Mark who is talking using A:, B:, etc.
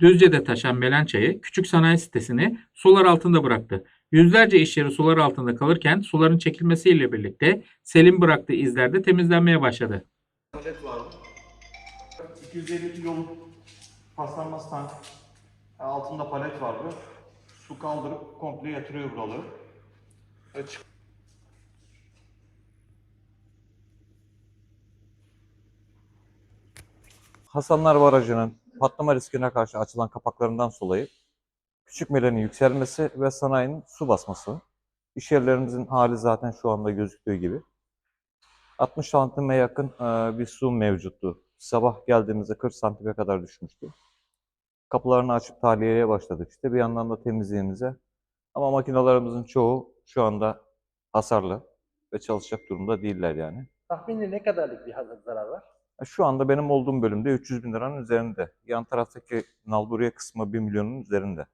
A: Düzce'de taşan Melençay'ı küçük sanayi sitesini sular altında bıraktı. Yüzlerce iş yeri sular altında kalırken suların çekilmesiyle birlikte Selim bıraktığı izler de temizlenmeye başladı.
B: Palet vardı. 250 kiloluk paslanmaz tank. Altında palet vardı. Su kaldırıp komple yatırıyor buraları. Ve çık-
C: Hasanlar Barajı'nın patlama riskine karşı açılan kapaklarından dolayı küçük melenin yükselmesi ve sanayinin su basması. İş yerlerimizin hali zaten şu anda gözüktüğü gibi. 60 santime yakın e, bir su mevcuttu. Sabah geldiğimizde 40 santime kadar düşmüştü. Kapılarını açıp tahliyeye başladık işte. Bir yandan da temizliğimize. Ama makinalarımızın çoğu şu anda hasarlı ve çalışacak durumda değiller yani.
D: Tahmini ne kadarlık bir zarar var?
C: Şu anda benim olduğum bölümde 300 bin liranın üzerinde. Yan taraftaki nalburiye kısmı 1 milyonun üzerinde.